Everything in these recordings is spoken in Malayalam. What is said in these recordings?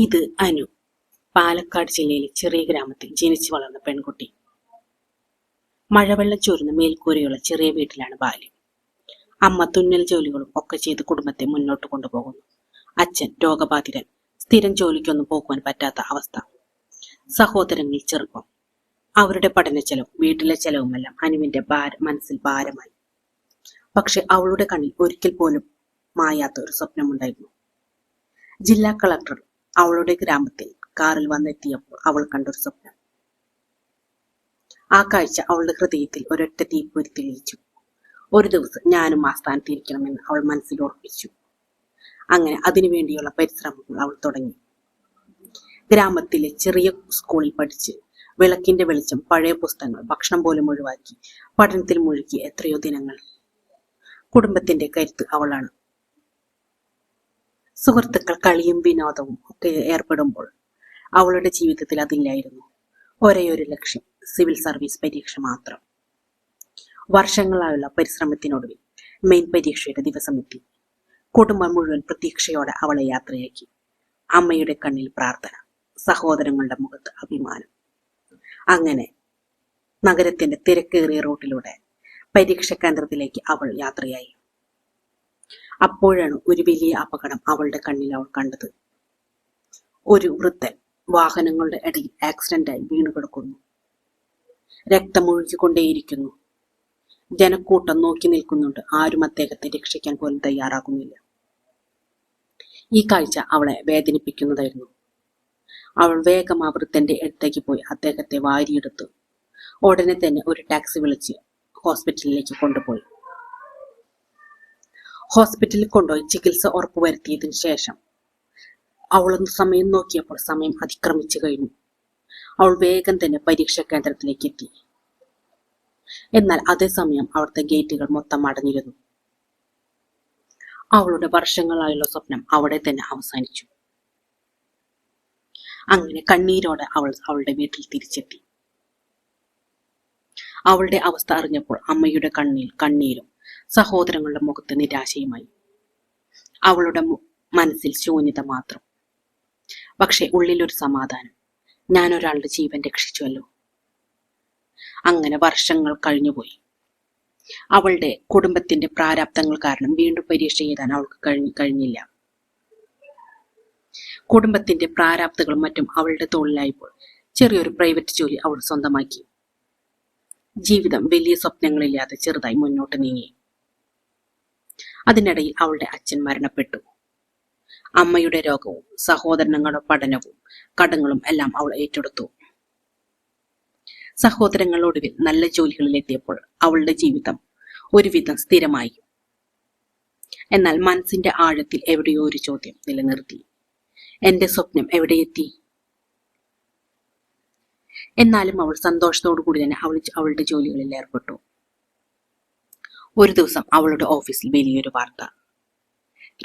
ഇത് അനു. പാലക്കാട് ജില്ലയിലെ ചെറിയ ഗ്രാമത്തിൽ ജനിച്ചു വളർന്ന പെൺകുട്ടി. മഴവെള്ളം ചോരുന്ന മേൽക്കൂരയുള്ള ചെറിയ വീട്ടിലാണ് ബാല്യം. അമ്മ തുന്നൽ ജോലികളും ഒക്കെ ചെയ്ത് കുടുംബത്തെ മുന്നോട്ട് കൊണ്ടുപോകുന്നു. അച്ഛൻ രോഗബാധിതൻ സ്ഥിരം ജോലിക്കൊന്നും പോകുവാൻ പറ്റാത്ത അവസ്ഥ. സഹോദരങ്ങൾ ചെറുപ്പം. അവരുടെ പഠന ചെലവും വീട്ടിലെ ചെലവുമെല്ലാം അനുവിന്റെ ഭാര മനസ്സിൽ ഭാരമായി. പക്ഷെ അവളുടെ കണ്ണിൽ ഒരിക്കൽ പോലും മായാത്ത ഒരു സ്വപ്നമുണ്ടായിരുന്നു. ജില്ലാ കളക്ടർ അവളുടെ ഗ്രാമത്തിൽ കാറിൽ വന്നെത്തിയപ്പോൾ അവൾ കണ്ടൊരു സ്വപ്നം. ആ കാഴ്ച അവളുടെ ഹൃദയത്തിൽ ഒരൊറ്റ തീപ്പൊരി തെളിയിച്ചു. ഒരു ദിവസം ഞാനും ആ സ്ഥാനത്തിരിക്കണമെന്ന് അവൾ മനസ്സിൽ ഉറപ്പിച്ചു. അങ്ങനെ അതിനുവേണ്ടിയുള്ള പരിശ്രമങ്ങൾ അവൾ തുടങ്ങി. ഗ്രാമത്തിലെ ചെറിയ സ്കൂളിൽ പഠിച്ച് വിളക്കിന്റെ വെളിച്ചം പഴയ പുസ്തകങ്ങൾ ഭക്ഷണം പോലും ഒഴിവാക്കി പഠനത്തിൽ മുഴുകി എത്രയോ ദിനങ്ങൾ. കുടുംബത്തിന്റെ കരുത്ത് അവളാണ് സുഹൃത്തുക്കൾ കളിയും വിനോദവും ഒക്കെ ഏർപ്പെടുമ്പോൾ അവളുടെ ജീവിതത്തിൽ അതില്ലായിരുന്നു. ഒരേ ഒരു ലക്ഷ്യം സിവിൽ സർവീസ് പരീക്ഷ മാത്രം. വർഷങ്ങളായുള്ള പരിശ്രമത്തിനൊടുവിൽ മെയിൻ പരീക്ഷയുടെ ദിവസമെത്തി കുടുംബം മുഴുവൻ പ്രതീക്ഷയോടെ അവളെ യാത്രയാക്കി. അമ്മയുടെ കണ്ണിൽ പ്രാർത്ഥന സഹോദരങ്ങളുടെ മുഖത്ത് അഭിമാനം. അങ്ങനെ നഗരത്തിന്റെ തിരക്കേറിയ റൂട്ടിലൂടെ പരീക്ഷ കേന്ദ്രത്തിലേക്ക് അവൾ യാത്രയായി. അപ്പോഴാണ് ഒരു വലിയ അപകടം അവളുടെ കണ്ണിൽ അവൾ കണ്ടത്. ഒരു വൃദ്ധൻ വാഹനങ്ങളുടെ ഇടയിൽ ആക്സിഡന്റായി വീണു കിടക്കുന്നു. രക്തമൊഴുകിക്കൊണ്ടേയിരിക്കുന്നു ജനക്കൂട്ടം നോക്കി നിൽക്കുന്നുണ്ട്. ആരും അദ്ദേഹത്തെ രക്ഷിക്കാൻ പോലും തയ്യാറാകുന്നില്ല. ഈ കാഴ്ച അവളെ വേദനിപ്പിക്കുന്നതായിരുന്നു. അവൾ വേഗം ആ വൃദ്ധന്റെ അടുത്തേക്ക് പോയി. അദ്ദേഹത്തെ വാരിയെടുത്തു. ഉടനെ തന്നെ ഒരു ടാക്സി വിളിച്ച് ഹോസ്പിറ്റലിലേക്ക് കൊണ്ടുപോയി. ഹോസ്പിറ്റലിൽ കൊണ്ടുപോയി ചികിത്സ ഉറപ്പുവരുത്തിയതിനു ശേഷം അവളൊന്ന് സമയം നോക്കിയപ്പോൾ സമയം അതിക്രമിച്ചു കഴിഞ്ഞു. അവൾ വേഗം തന്നെ പരീക്ഷാ കേന്ദ്രത്തിലേക്ക് എത്തി. എന്നാൽ അതേസമയം അവിടുത്തെ ഗേറ്റുകൾ മൊത്തം അടഞ്ഞിരുന്നു. അവളുടെ വർഷങ്ങളായുള്ള സ്വപ്നം അവിടെ തന്നെ അവസാനിച്ചു. അങ്ങനെ കണ്ണീരോടെ അവൾ അവളുടെ വീട്ടിൽ തിരിച്ചെത്തി. അവളുടെ അവസ്ഥ അറിഞ്ഞപ്പോൾ അമ്മയുടെ കണ്ണിൽ കണ്ണീരും സഹോദരങ്ങളുടെ മുഖത്ത് നിരാശയുമായി. അവളുടെ മനസ്സിൽ ശൂന്യത മാത്രം. പക്ഷെ ഉള്ളിലൊരു സമാധാനം. ഞാൻ ഒരാളുടെ ജീവൻ രക്ഷിച്ചുവല്ലോ. അങ്ങനെ വർഷങ്ങൾ കഴിഞ്ഞുപോയി. അവളുടെ കുടുംബത്തിന്റെ പ്രാരാബ്ദങ്ങൾ കാരണം വീണ്ടും പരീക്ഷ എഴുതാൻ അവൾക്ക് കഴിഞ്ഞു കഴിഞ്ഞില്ല. കുടുംബത്തിന്റെ പ്രാരാബ്ദങ്ങളും മറ്റും അവളുടെ തൊഴിലായപ്പോൾ ചെറിയൊരു പ്രൈവറ്റ് ജോലി അവൾ സ്വന്തമാക്കി. ജീവിതം വലിയ സ്വപ്നങ്ങളില്ലാതെ ചെറുതായി മുന്നോട്ട് നീങ്ങി. അതിനിടയിൽ അവളുടെ അച്ഛൻ മരണപ്പെട്ടു. അമ്മയുടെ രോഗവും സഹോദരങ്ങളുടെ പഠനവും കടങ്ങളും എല്ലാം അവൾ ഏറ്റെടുത്തു. സഹോദരങ്ങളൊടുവിൽ നല്ല ജോലികളിൽ എത്തിയപ്പോൾ അവളുടെ ജീവിതം ഒരുവിധം സ്ഥിരമായി. എന്നാൽ മനസ്സിന്റെ ആഴത്തിൽ എവിടെയോ ഒരു ചോദ്യം നിലനിർത്തി. എന്റെ സ്വപ്നം എവിടെയെത്തി എന്നാലും അവൾ സന്തോഷത്തോടു കൂടി തന്നെ അവൾ അവളുടെ ജോലികളിൽ ഏർപ്പെട്ടു. ഒരു ദിവസം അവളുടെ ഓഫീസിൽ വലിയൊരു വാർത്ത.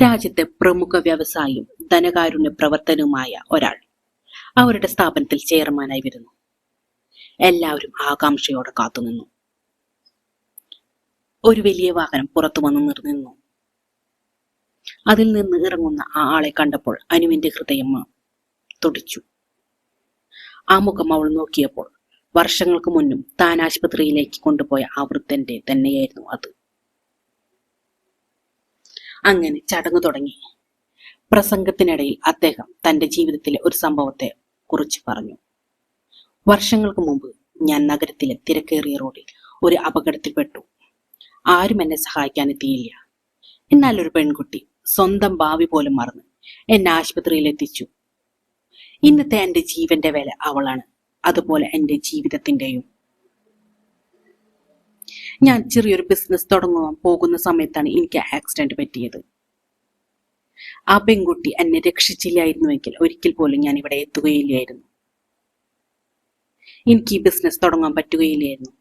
രാജ്യത്തെ പ്രമുഖ വ്യവസായിയും ധനകാരുണ്യ പ്രവർത്തനവുമായ ഒരാൾ അവരുടെ സ്ഥാപനത്തിൽ ചെയർമാനായി വരുന്നു. എല്ലാവരും ആകാംക്ഷയോടെ കാത്തുനിന്നു. ഒരു വലിയ വാഹനം പുറത്തു വന്ന് നിർന്നിരുന്നു. അതിൽ നിന്ന് ഇറങ്ങുന്ന ആ ആളെ കണ്ടപ്പോൾ അനുവിന്റെ ഹൃദയം തുടിച്ചു. ആ മുഖം അവൾ നോക്കിയപ്പോൾ വർഷങ്ങൾക്ക് മുന്നും താൻ ആശുപത്രിയിലേക്ക് കൊണ്ടുപോയ ആ വൃദ്ധന്റെ തന്നെയായിരുന്നു അത്. അങ്ങനെ ചടങ്ങ് തുടങ്ങി. പ്രസംഗത്തിനിടയിൽ അദ്ദേഹം തന്റെ ജീവിതത്തിലെ ഒരു സംഭവത്തെ കുറിച്ച് പറഞ്ഞു. വർഷങ്ങൾക്ക് മുമ്പ് ഞാൻ നഗരത്തിലെ തിരക്കേറിയ റോഡിൽ ഒരു അപകടത്തിൽപ്പെട്ടു. ആരും എന്നെ സഹായിക്കാൻ എത്തിയില്ല എന്നാൽ ഒരു പെൺകുട്ടി സ്വന്തം ഭാവി പോലും മറന്ന് എന്നെ ആശുപത്രിയിൽ എത്തിച്ചു ഇന്നത്തെ എന്റെ ജീവന്റെ വില അവളാണ്. അതുപോലെ എന്റെ ജീവിതത്തിന്റെയും. ഞാൻ ചെറിയൊരു ബിസിനസ് തുടങ്ങുവാൻ പോകുന്ന സമയത്താണ് എനിക്ക് ആക്സിഡന്റ് പറ്റിയത്. ആ പെൺകുട്ടി എന്നെ രക്ഷിച്ചില്ലായിരുന്നുവെങ്കിൽ ഒരിക്കൽ പോലും ഞാൻ ഇവിടെ എത്തുകയില്ലായിരുന്നു. എനിക്ക് ഈ ബിസിനസ് തുടങ്ങാൻ പറ്റുകയില്ലായിരുന്നു.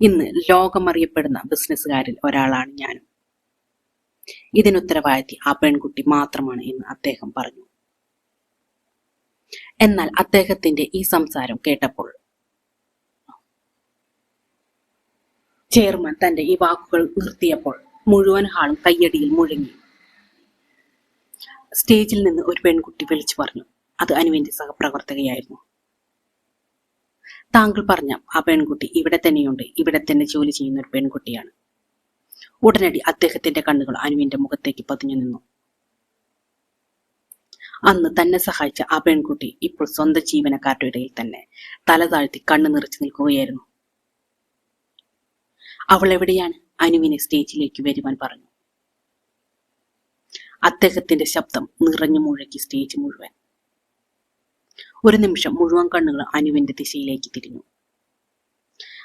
ഇന്ന് ലോകമറിയപ്പെടുന്ന ബിസിനസ്സുകാരിൽ ഒരാളാണ് ഞാനും. ഇതിനുത്തരവാദിത്തി ആ പെൺകുട്ടി മാത്രമാണ് എന്ന് അദ്ദേഹം പറഞ്ഞു. എന്നാൽ അദ്ദേഹത്തിന്റെ ഈ സംസാരം കേട്ടപ്പോൾ ചെയർമാൻ തന്റെ ഈ വാക്കുകൾ നിർത്തിയപ്പോൾ മുഴുവൻ ഹാളും കയ്യടിയിൽ മുഴങ്ങി. സ്റ്റേജിൽ നിന്ന് ഒരു പെൺകുട്ടി വിളിച്ചു പറഞ്ഞു. അത് അനുവിന്റെ സഹപ്രവർത്തകയായിരുന്നു. താങ്കൾ പറഞ്ഞ ആ പെൺകുട്ടി ഇവിടെ തന്നെയുണ്ട്. ഇവിടെ തന്നെ ജോലി ചെയ്യുന്ന ഒരു പെൺകുട്ടിയാണ്. ഉടനടി അദ്ദേഹത്തിന്റെ കണ്ണുകൾ അനുവിന്റെ മുഖത്തേക്ക് പതിഞ്ഞു നിന്നു. അന്ന് തന്നെ സഹായിച്ച ആ പെൺകുട്ടി ഇപ്പോൾ സ്വന്തം ജീവനക്കാരുടെ ഇടയിൽ തന്നെ തല താഴ്ത്തി കണ്ണു നിറച്ചു നിൽക്കുകയായിരുന്നു. അവൾ എവിടെയാണ്? അനുവിനെ സ്റ്റേജിലേക്ക് വരുവാൻ പറഞ്ഞു. അദ്ദേഹത്തിന്റെ ശബ്ദം നിറഞ്ഞു മുഴക്കി സ്റ്റേജ് മുഴുവൻ. ഒരു നിമിഷം മുഴുവൻ കണ്ണുകൾ അനുവിന്റെ ദിശയിലേക്ക് തിരിഞ്ഞു.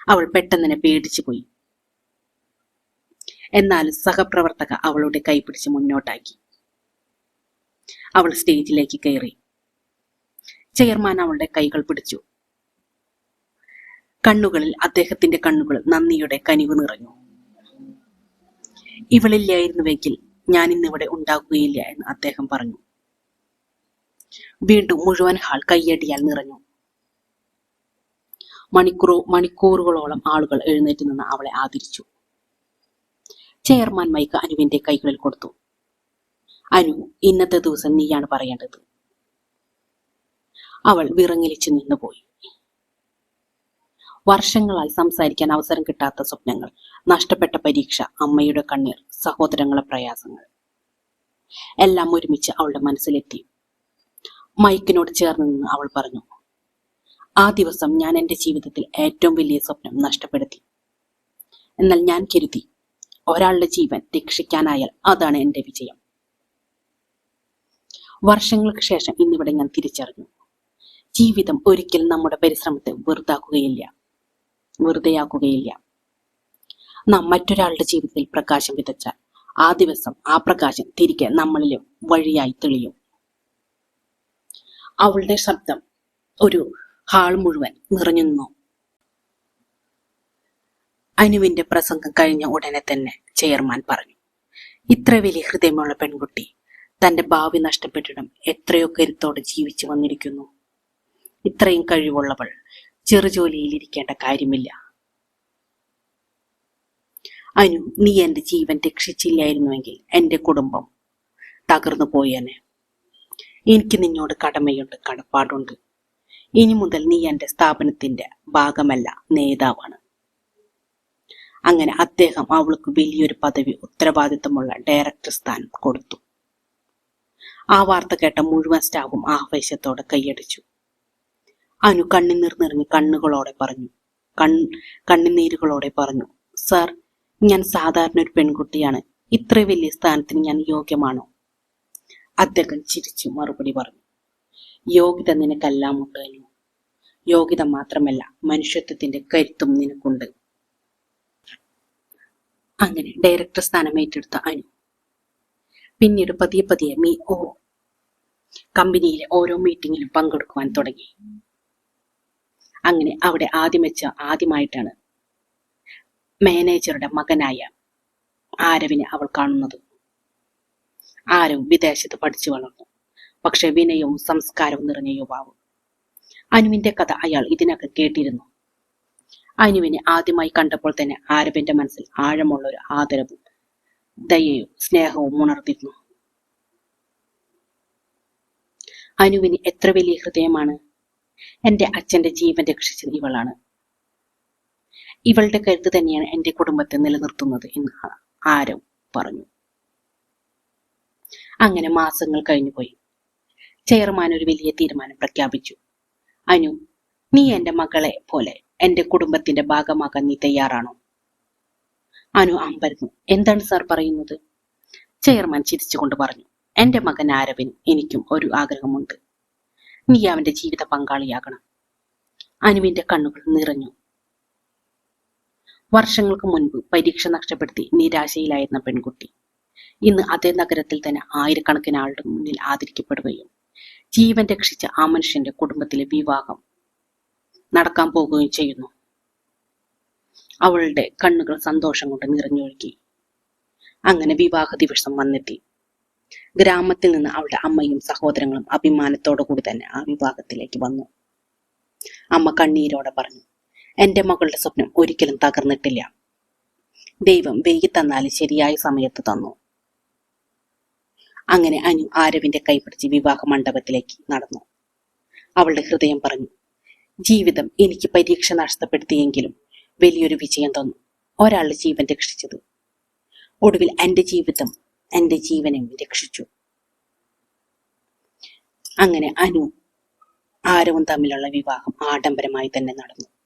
അവൾ പെട്ടെന്ന് പേടിച്ചു പോയി. എന്നാൽ സഹപ്രവർത്തക അവളുടെ കൈ പിടിച്ച് മുന്നോട്ടാക്കി. അവൾ സ്റ്റേജിലേക്ക് കയറി. ചെയർമാൻ അവളുടെ കൈകൾ പിടിച്ചു. കണ്ണുകളിൽ അദ്ദേഹത്തിന്റെ കണ്ണുകൾ നന്ദിയുടെ കനിവ് നിറഞ്ഞു. ഇവളില്ലായിരുന്നുവെങ്കിൽ ഞാൻ ഇന്നിവിടെ ഉണ്ടാകുകയില്ല എന്ന് അദ്ദേഹം പറഞ്ഞു. വീണ്ടും മുഴുവൻ ഹാൾ കയ്യടിയാൽ നിറഞ്ഞു. മണിക്കൂറോ മണിക്കൂറുകളോളം ആളുകൾ എഴുന്നേറ്റ് നിന്ന് അവളെ ആദരിച്ചു. ചെയർമാൻ മൈക്ക് അനുവിന്റെ കൈകളിൽ കൊടുത്തു. അനു ഇന്നത്തെ ദിവസം നീയാണ് പറയേണ്ടത്. അവൾ വിറങ്ങലിച്ചു നിന്നുപോയി. വർഷങ്ങളായി സംസാരിക്കാൻ അവസരം കിട്ടാത്ത സ്വപ്നങ്ങൾ നഷ്ടപ്പെട്ട പരീക്ഷ അമ്മയുടെ കണ്ണീർ സഹോദരങ്ങളെ പ്രയാസങ്ങൾ. എല്ലാം ഒരുമിച്ച് അവളുടെ മനസ്സിലെത്തി. മൈക്കിനോട് ചേർന്ന് നിന്ന് അവൾ പറഞ്ഞു ആ ദിവസം ഞാൻ എന്റെ ജീവിതത്തിൽ ഏറ്റവും വലിയ സ്വപ്നം നഷ്ടപ്പെടുത്തി. എന്നാൽ ഞാൻ കരുതി ഒരാളുടെ ജീവൻ രക്ഷിക്കാനായാൽ അതാണ് എന്റെ വിജയം. വർഷങ്ങൾക്ക് ശേഷം ഇന്നിവിടെ ഞാൻ തിരിച്ചറിഞ്ഞു. ജീവിതം ഒരിക്കലും നമ്മുടെ പരിശ്രമത്തെ വെറുതാക്കുകയില്ല. വെറുതെയാക്കുകയില്ല. നാം മറ്റൊരാളുടെ ജീവിതത്തിൽ പ്രകാശം വിതച്ചാൽ ആ ദിവസം ആ പ്രകാശം തിരികെ നമ്മളിലും വഴിയായി തെളിയും. അവളുടെ ശബ്ദം ഒരു ഹാൾ മുഴുവൻ നിറഞ്ഞു നിന്നു. അനുവിന്റെ പ്രസംഗം കഴിഞ്ഞ ഉടനെ തന്നെ ചെയർമാൻ പറഞ്ഞു ഇത്ര വലിയ ഹൃദയമുള്ള പെൺകുട്ടി തന്റെ ഭാവി നഷ്ടപ്പെട്ടിടം. എത്രയോ കരുത്തോടെ ജീവിച്ചു വന്നിരിക്കുന്നു. ഇത്രയും കഴിവുള്ളവൾ ചെറുജോലിയിൽ ഇരിക്കേണ്ട കാര്യമില്ല. അനു നീ എന്റെ ജീവൻ രക്ഷിച്ചില്ലായിരുന്നുവെങ്കിൽ എന്റെ കുടുംബം തകർന്നു പോയേനെ. എനിക്ക് നിന്നോട് കടമയുണ്ട് കടപ്പാടുണ്ട്. ഇനി മുതൽ നീ എന്റെ സ്ഥാപനത്തിന്റെ ഭാഗമല്ല നേതാവാണ്. അങ്ങനെ അദ്ദേഹം അവൾക്ക് വലിയൊരു പദവി ഉത്തരവാദിത്തമുള്ള ഡയറക്ടർ സ്ഥാനം കൊടുത്തു. ആ വാർത്ത കേട്ട മുഴുവൻ സ്റ്റാഫും ആവേശത്തോടെ കൈയടിച്ചു. അനു കണ്ണുനീർ നിറഞ്ഞ് കണ്ണുകളോടെ പറഞ്ഞു. കൺ കണ്ണുനീരുകളോടെ പറഞ്ഞു. സാർ ഞാൻ സാധാരണ ഒരു പെൺകുട്ടിയാണ്. ഇത്ര വലിയ സ്ഥാനത്തിന് ഞാൻ യോഗ്യമാണോ? അദ്ദേഹം ചിരിച്ചു മറുപടി പറഞ്ഞു. യോഗ്യത നിനക്കെല്ലാം ഉണ്ട് അനു. യോഗ്യത മാത്രമല്ല മനുഷ്യത്വത്തിന്റെ കരുത്തും നിനക്കുണ്ട്. അങ്ങനെ ഡയറക്ടർ സ്ഥാനം ഏറ്റെടുത്ത അനു പിന്നീട് പതിയെ പതിയെ മീ ഓ കമ്പനിയിലെ ഓരോ മീറ്റിങ്ങിലും പങ്കെടുക്കുവാൻ തുടങ്ങി. അങ്ങനെ അവിടെ ആദ്യം വെച്ച ആദ്യമായിട്ടാണ് മാനേജറുടെ മകനായ ആരവിനെ അവൾ കാണുന്നത്. ആരവ് വിദേശത്ത് പഠിച്ചു വളർന്നു. പക്ഷെ വിനയവും സംസ്കാരവും നിറഞ്ഞ യുവാവ്. അനുവിന്റെ കഥ അയാൾ ഇതിനകം കേട്ടിരുന്നു. അനുവിനെ ആദ്യമായി കണ്ടപ്പോൾ തന്നെ ആരവിന്റെ മനസ്സിൽ ആഴമുള്ള ഒരു ആദരവും ദയയും സ്നേഹവും ഉണർന്നിരുന്നു അനുവിന് എത്ര വലിയ ഹൃദയമാണ്. എന്റെ അച്ഛന്റെ ജീവൻ രക്ഷിച്ചത് ഇവളാണ്. ഇവളുടെ കരുത്ത് തന്നെയാണ് എന്റെ കുടുംബത്തെ നിലനിർത്തുന്നത് എന്ന് ആരും പറഞ്ഞു. അങ്ങനെ മാസങ്ങൾ കഴിഞ്ഞുപോയി ചെയർമാൻ ഒരു വലിയ തീരുമാനം പ്രഖ്യാപിച്ചു. അനു നീ എന്റെ മകളെ പോലെ എന്റെ കുടുംബത്തിന്റെ ഭാഗമാകാൻ നീ തയ്യാറാണോ? അനു അമ്പരന്നു. എന്താണ് സാർ പറയുന്നത്? ചെയർമാൻ ചിരിച്ചുകൊണ്ട് പറഞ്ഞു. എന്റെ മകൻ ആരവിൻ എനിക്കും ഒരു ആഗ്രഹമുണ്ട്. നീ അവന്റെ ജീവിത പങ്കാളിയാകണം. അനുവിന്റെ കണ്ണുകൾ നിറഞ്ഞു. വർഷങ്ങൾക്ക് മുൻപ് പരീക്ഷ നഷ്ടപ്പെടുത്തി നിരാശയിലായിരുന്ന പെൺകുട്ടി. ഇന്ന് അതേ നഗരത്തിൽ തന്നെ ആയിരക്കണക്കിന് ആളുടെ മുന്നിൽ ആദരിക്കപ്പെടുകയും ജീവൻ രക്ഷിച്ച ആ മനുഷ്യന്റെ കുടുംബത്തിലെ വിവാഹം നടക്കാൻ പോകുകയും ചെയ്യുന്നു. അവളുടെ കണ്ണുകൾ സന്തോഷം കൊണ്ട് നിറഞ്ഞൊഴുകി. അങ്ങനെ വിവാഹ ദിവസം വന്നെത്തി. ഗ്രാമത്തിൽ നിന്ന് അവളുടെ അമ്മയും സഹോദരങ്ങളും അഭിമാനത്തോടു കൂടി തന്നെ ആ വിവാഹത്തിലേക്ക് വന്നു. അമ്മ കണ്ണീരോടെ പറഞ്ഞു എന്റെ മകളുടെ സ്വപ്നം ഒരിക്കലും തകർന്നിട്ടില്ല. ദൈവം വൈകി തന്നാലും ശരിയായ സമയത്ത് തന്നു. അങ്ങനെ അനു ആരവിന്റെ കൈപിടിച്ച് വിവാഹ മണ്ഡപത്തിലേക്ക് നടന്നു. അവളുടെ ഹൃദയം പറഞ്ഞു ജീവിതം എനിക്ക് പരീക്ഷ നഷ്ടപ്പെടുത്തിയെങ്കിലും വലിയൊരു വിജയം തന്നു. ഒരാളുടെ ജീവൻ രക്ഷിച്ചത്. ഒടുവിൽ എന്റെ ജീവിതം എന്റെ ജീവനെ രക്ഷിച്ചു. അങ്ങനെ അനു ആരവും തമ്മിലുള്ള വിവാഹം ആഡംബരമായി തന്നെ നടന്നു.